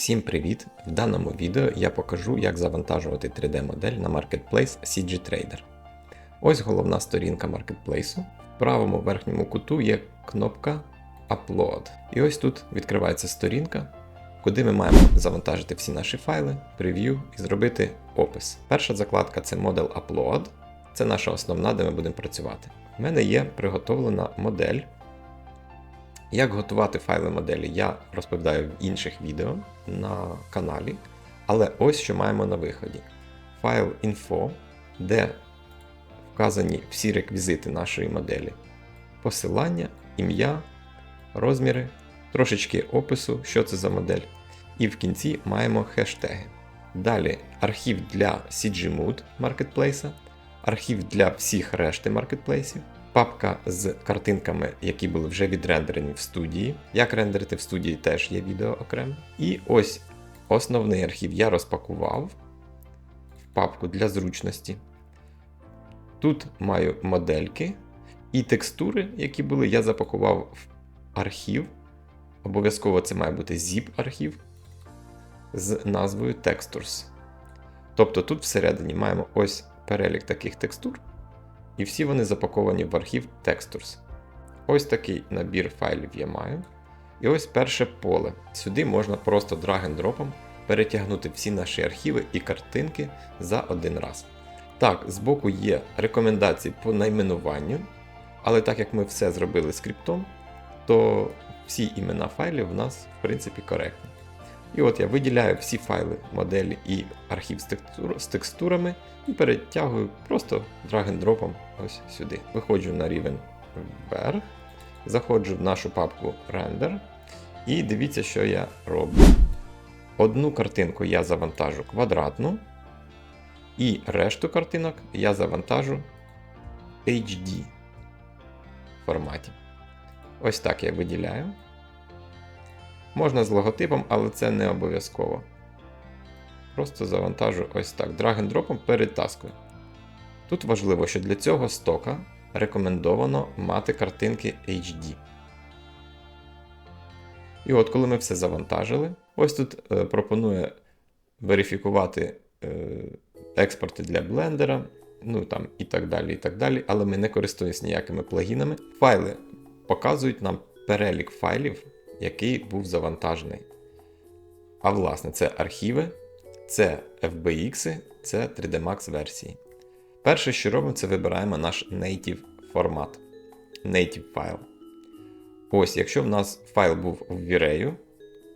Всім привіт! В даному відео я покажу, як завантажувати 3D-модель на Marketplace CG Trader. Ось головна сторінка маркетплейсу. В правому верхньому куту є кнопка Upload. І ось тут відкривається сторінка, куди ми маємо завантажити всі наші файли, прев'ю і зробити опис. Перша закладка це Model Upload. Це наша основна, де ми будемо працювати. У мене є приготовлена модель. Як готувати файли моделі, я розповідаю в інших відео на каналі. Але ось що маємо на виході: файл info, де вказані всі реквізити нашої моделі, посилання, ім'я, розміри, трошечки опису, що це за модель. І в кінці маємо хештеги. Далі архів для CGMood маркетплейса, архів для всіх решти маркетплейсів, папка з картинками, які були вже відрендерені в студії. Як рендерити в студії теж є відео окремо. І ось основний архів я розпакував в папку для зручності. Тут маю модельки і текстури, які були, я запакував в архів. Обов'язково це має бути zip-архів з назвою Textures. Тобто тут всередині маємо ось перелік таких текстур, і всі вони запаковані в архів Textures. Ось такий набір файлів я маю. І ось перше поле. Сюди можна просто драг-н-дропом перетягнути всі наші архіви і картинки за один раз. Так, збоку є рекомендації по найменуванню, але так як ми все зробили скриптом, то всі імена файлів у нас в принципі коректні. І от я виділяю всі файли, моделі і архів з, текстур, з текстурами і перетягую просто драг-н-дропом ось сюди. Виходжу на рівень вверх, заходжу в нашу папку Render і дивіться, що я роблю. Одну картинку я завантажу квадратну, і решту картинок я завантажу HD форматі. Ось так я виділяю. Можна з логотипом, але це не обов'язково. Просто завантажу ось так. Драг-н-дропом перетаскую. Тут важливо, що для цього стока рекомендовано мати картинки HD. І от, коли ми все завантажили, ось тут е, пропонує верифікувати е, експорти для блендера, ну там і так далі, і так далі, але ми не користуємося ніякими плагінами. Файли показують нам перелік файлів, який був завантажений. А власне, це архіви, це FBX, це 3D Max версії. Перше, що робимо, це вибираємо наш native формат. Native файл. Ось, якщо в нас файл був в V-Ray,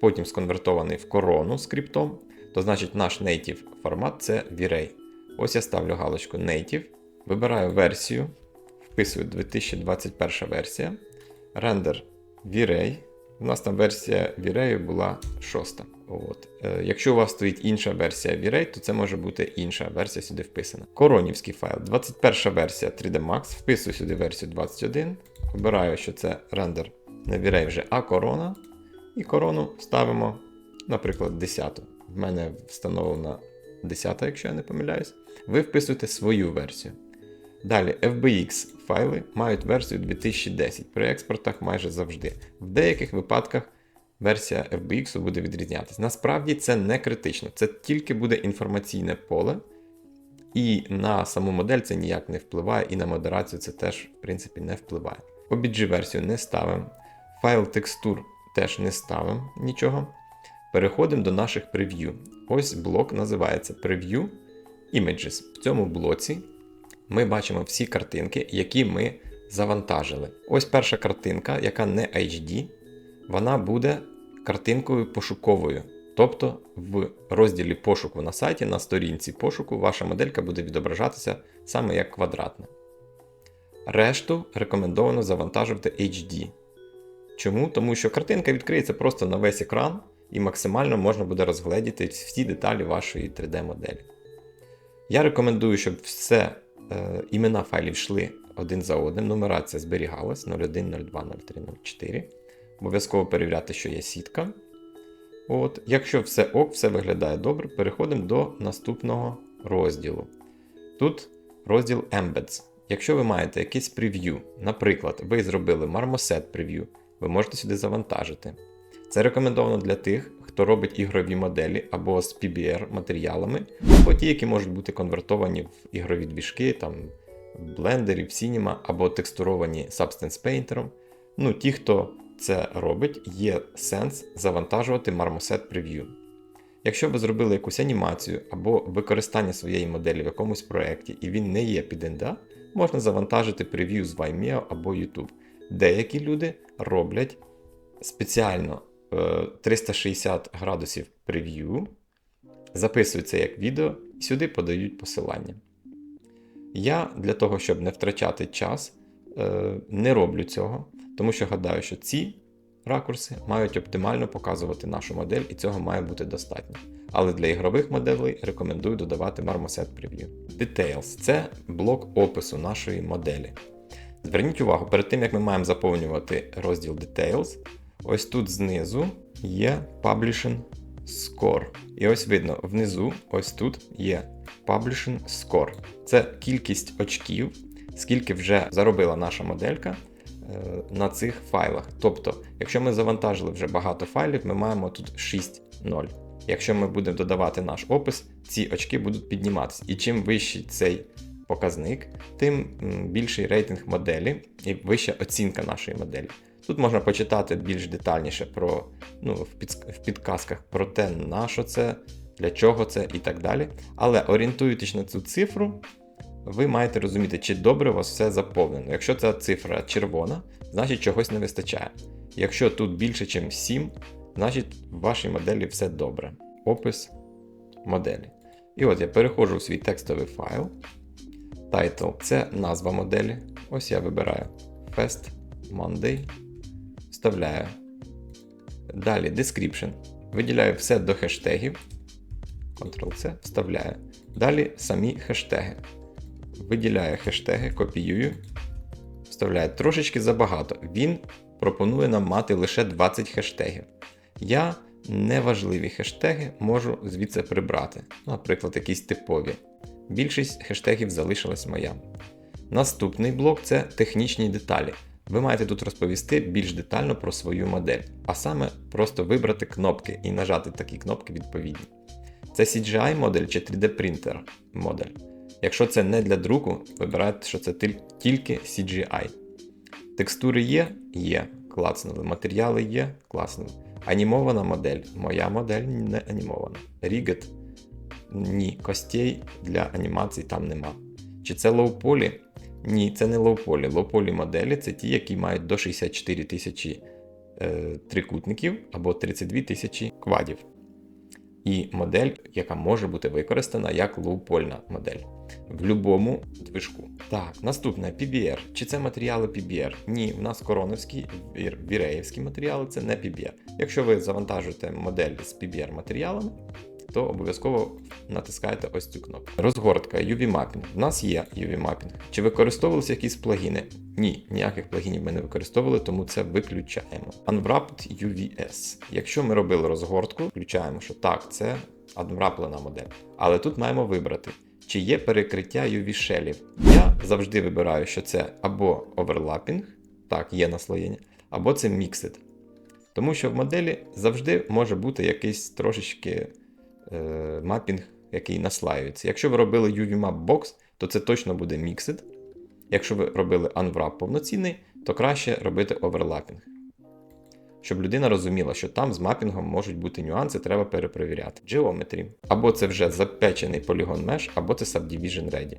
потім сконвертований в корону скриптом, то значить наш native формат це V-Ray. Ось я ставлю галочку Native, вибираю версію, вписую 2021 версія, рендер V-Ray. У нас там версія V-Ray була 6. От. Е, якщо у вас стоїть інша версія V-Ray, то це може бути інша версія сюди вписана. Коронівський файл, 21 версія 3D Max, вписую сюди версію 21. Вибираю, що це рендер на V-Ray вже А корона. І корону ставимо, наприклад, 10. В мене встановлена 10, якщо я не помиляюсь. Ви вписуєте свою версію. Далі FBX файли мають версію 2010 при експортах майже завжди. В деяких випадках версія FBX буде відрізнятися. Насправді це не критично, це тільки буде інформаційне поле, і на саму модель це ніяк не впливає, і на модерацію це теж, в принципі, не впливає. OBG версію не ставимо. Файл текстур теж не ставимо нічого. Переходимо до наших прев'ю. Ось блок називається Preview Images. В цьому блоці ми бачимо всі картинки, які ми завантажили. Ось перша картинка, яка не HD, вона буде картинкою пошуковою. Тобто в розділі пошуку на сайті, на сторінці пошуку, ваша моделька буде відображатися саме як квадратна. Решту рекомендовано завантажувати HD. Чому? Тому що картинка відкриється просто на весь екран і максимально можна буде розгледіти всі деталі вашої 3D-моделі. Я рекомендую, щоб все е, імена файлів йшли один за одним. Нумерація зберігалась 01, 02, 03, 04. Обов'язково перевіряти, що є сітка. От. Якщо все ок, все виглядає добре, переходимо до наступного розділу. Тут розділ Embeds. Якщо ви маєте якийсь прев'ю, наприклад, ви зробили Marmoset прев'ю, ви можете сюди завантажити. Це рекомендовано для тих, хто робить ігрові моделі або з PBR матеріалами, або ті, які можуть бути конвертовані в ігрові двіжки, там в Cinema, або текстуровані Substance Painter. Ну, ті, хто це робить, є сенс завантажувати Marmoset Preview. Якщо ви зробили якусь анімацію або використання своєї моделі в якомусь проєкті, і він не є під NDA, можна завантажити прев'ю з Vimeo або YouTube. Деякі люди роблять спеціально 360 градусів прев'ю, записують це як відео і сюди подають посилання. Я для того, щоб не втрачати час, е, не роблю цього, тому що гадаю, що ці ракурси мають оптимально показувати нашу модель, і цього має бути достатньо. Але для ігрових моделей рекомендую додавати Marmoset Preview. Details це блок опису нашої моделі. Зверніть увагу, перед тим як ми маємо заповнювати розділ Details, ось тут знизу є Publishing Score. І ось видно, внизу, ось тут є Publishing Score. Це кількість очків, скільки вже заробила наша моделька е, на цих файлах. Тобто, якщо ми завантажили вже багато файлів, ми маємо тут 6.0. Якщо ми будемо додавати наш опис, ці очки будуть підніматися. І чим вищий цей показник, тим більший рейтинг моделі і вища оцінка нашої моделі. Тут можна почитати більш детальніше про ну, в, під, в підказках про те, на що це, для чого це і так далі. Але орієнтуючись на цю цифру, ви маєте розуміти, чи добре у вас все заповнено. Якщо ця цифра червона, значить чогось не вистачає. Якщо тут більше, ніж 7, значить в вашій моделі все добре. Опис моделі. І от я переходжу в свій текстовий файл. Title це назва моделі. Ось я вибираю Fest Monday. Вставляю. Далі Description. Виділяю все до хештегів. Ctrl-C, вставляю. Далі самі хештеги. Виділяю хештеги, копіюю. Вставляю трошечки забагато. Він пропонує нам мати лише 20 хештегів. Я неважливі хештеги можу звідси прибрати. Наприклад, якісь типові. Більшість хештегів залишилась моя. Наступний блок це технічні деталі. Ви маєте тут розповісти більш детально про свою модель, а саме просто вибрати кнопки і нажати такі кнопки відповідні. Це CGI модель чи 3D принтер модель. Якщо це не для друку, вибирайте, що це тільки CGI. Текстури є? Є. Клацнули. Матеріали є, класнули. Анімована модель. Моя модель не анімована. Рігет. Ні, костей для анімації там нема. Чи це лоу-полі? Ні, це не лоу-полі. Лоу-полі моделі це ті, які мають до 64 тисячі е, трикутників або 32 тисячі квадів. І модель, яка може бути використана як лоу-польна модель в будь-якому движку. Так, наступне PBR. Чи це матеріали PBR? Ні, в нас короновські віреївські матеріали це не PBR. Якщо ви завантажуєте модель з PBR матеріалами, то обов'язково натискаєте ось цю кнопку. Розгортка UV Mapping. У нас є UV Mapping. Чи використовувалися якісь плагіни? Ні, ніяких плагінів ми не використовували, тому це виключаємо. Unwrapped UVS. Якщо ми робили розгортку, включаємо, що так, це unwrapped модель. Але тут маємо вибрати. Чи є перекриття UV-шелів? Я завжди вибираю, що це або оверлапінг, так, є наслоєння, або це Mixed. Тому що в моделі завжди може бути якийсь трошечки е, мапінг, який наслаюється. Якщо ви робили UV Map Box, то це точно буде Mixed. Якщо ви робили Unwrap повноцінний, то краще робити оверлапінг. Щоб людина розуміла, що там з мапінгом можуть бути нюанси, треба перепровіряти. Geometry. Або це вже запечений полігон Mesh, або це Subdivision Ready.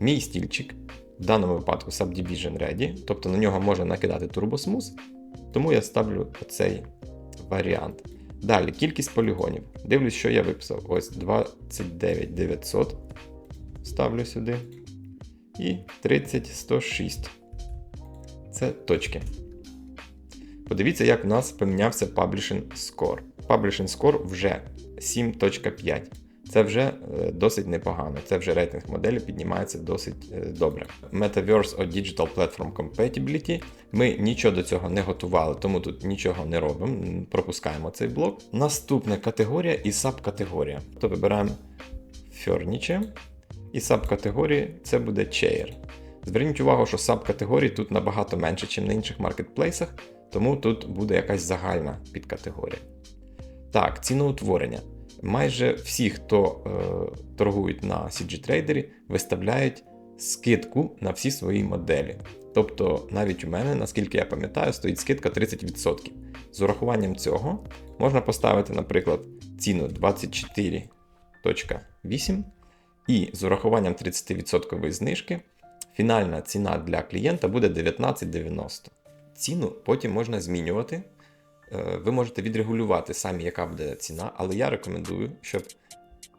Мій стільчик, в даному випадку Subdivision Ready, тобто на нього можна накидати TurboSmooth, тому я ставлю цей варіант. Далі, кількість полігонів. Дивлюсь, що я виписав. Ось 29900. Ставлю сюди. І 30106. Це точки. Подивіться, як в нас помінявся Publishing Score. Publishing Score вже 7.5. Це вже е, досить непогано. Це вже рейтинг моделі піднімається досить е, добре. Metaverse or Digital Platform Compatibility. Ми нічого до цього не готували, тому тут нічого не робимо. Пропускаємо цей блок. Наступна категорія і сабкатегорія. То вибираємо Furniture. І сабкатегорії це буде Chair. Зверніть увагу, що сабкатегорій тут набагато менше, ніж на інших маркетплейсах, тому тут буде якась загальна підкатегорія. Так, ціноутворення. Майже всі, хто е, торгують на CG Trader, виставляють скидку на всі свої моделі. Тобто, навіть у мене, наскільки я пам'ятаю, стоїть скидка 30%. З урахуванням цього можна поставити, наприклад, ціну 24.8 і з урахуванням 30% знижки фінальна ціна для клієнта буде 19,90. Ціну потім можна змінювати. Е, Ви можете відрегулювати самі, яка буде ціна, але я рекомендую, щоб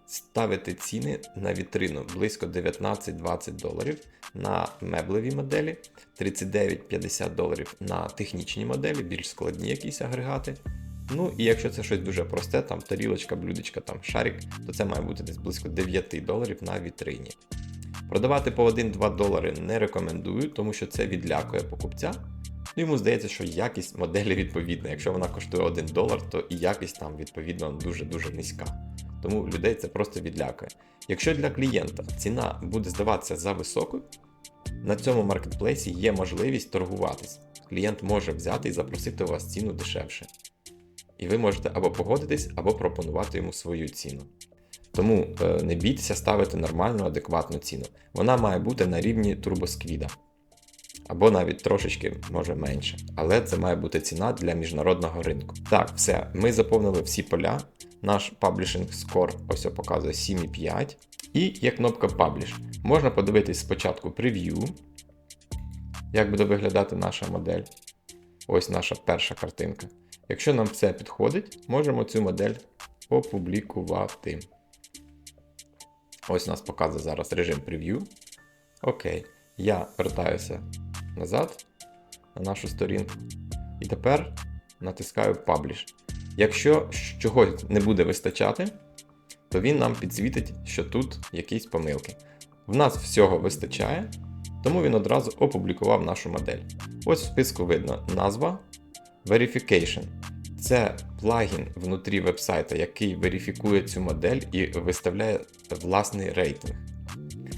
ставити ціни на вітрину близько 19-20 доларів на меблеві моделі, 39-50 доларів на технічні моделі, більш складні якісь агрегати. Ну і якщо це щось дуже просте, там тарілочка, блюдечка, там шарик, то це має бути десь близько 9 доларів на вітрині. Продавати по 1-2 долари не рекомендую, тому що це відлякує покупця. Ну, йому здається, що якість моделі відповідна. Якщо вона коштує 1 долар, то і якість там відповідно дуже-дуже низька. Тому людей це просто відлякує. Якщо для клієнта ціна буде здаватися за високою, на цьому маркетплейсі є можливість торгуватись. Клієнт може взяти і запросити у вас ціну дешевше. І ви можете або погодитись, або пропонувати йому свою ціну. Тому е, не бійтеся ставити нормальну, адекватну ціну. Вона має бути на рівні турбосквіда. Або навіть трошечки може менше. Але це має бути ціна для міжнародного ринку. Так, все, ми заповнили всі поля. Наш Publishing Score ось показує 7,5. І є кнопка Publish. Можна подивитись спочатку прев'ю, як буде виглядати наша модель. Ось наша перша картинка. Якщо нам все підходить, можемо цю модель опублікувати. Ось у нас показує зараз режим прев'ю. Окей. Я вертаюся назад на нашу сторінку. І тепер натискаю Publish. Якщо чогось не буде вистачати, то він нам підсвітить, що тут якісь помилки. В нас всього вистачає, тому він одразу опублікував нашу модель. Ось в списку видно назва Verification. Це плагін внутрі вебсайта, який верифікує цю модель і виставляє власний рейтинг.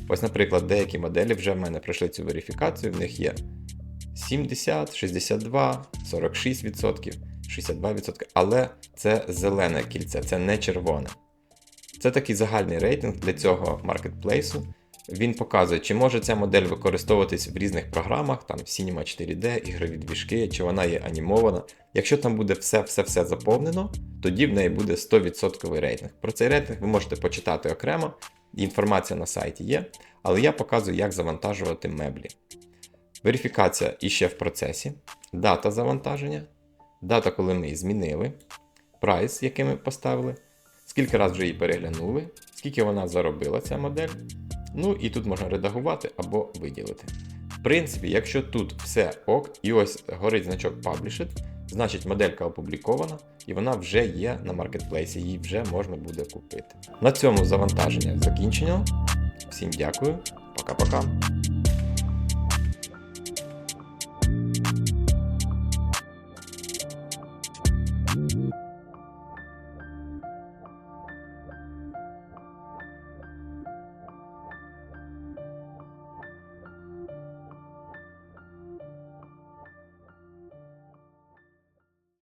Ось, наприклад, деякі моделі вже в мене пройшли цю верифікацію, в них є 70, 62, 46%, 62%, але це зелене кільце, це не червоне. Це такий загальний рейтинг для цього маркетплейсу. Він показує, чи може ця модель використовуватись в різних програмах, там Cinema 4D, ігрові двіжки, чи вона є анімована. Якщо там буде все-все-все заповнено, тоді в неї буде 100% рейтинг. Про цей рейтинг ви можете почитати окремо, інформація на сайті є, але я показую, як завантажувати меблі. Верифікація іще в процесі, дата завантаження, дата, коли ми її змінили, прайс, який ми поставили, скільки разів вже її переглянули, скільки вона заробила ця модель. Ну і тут можна редагувати або виділити. В принципі, якщо тут все ок, і ось горить значок Published, значить моделька опублікована і вона вже є на маркетплейсі, її вже можна буде купити. На цьому завантаження закінчено. Всім дякую, пока-пока.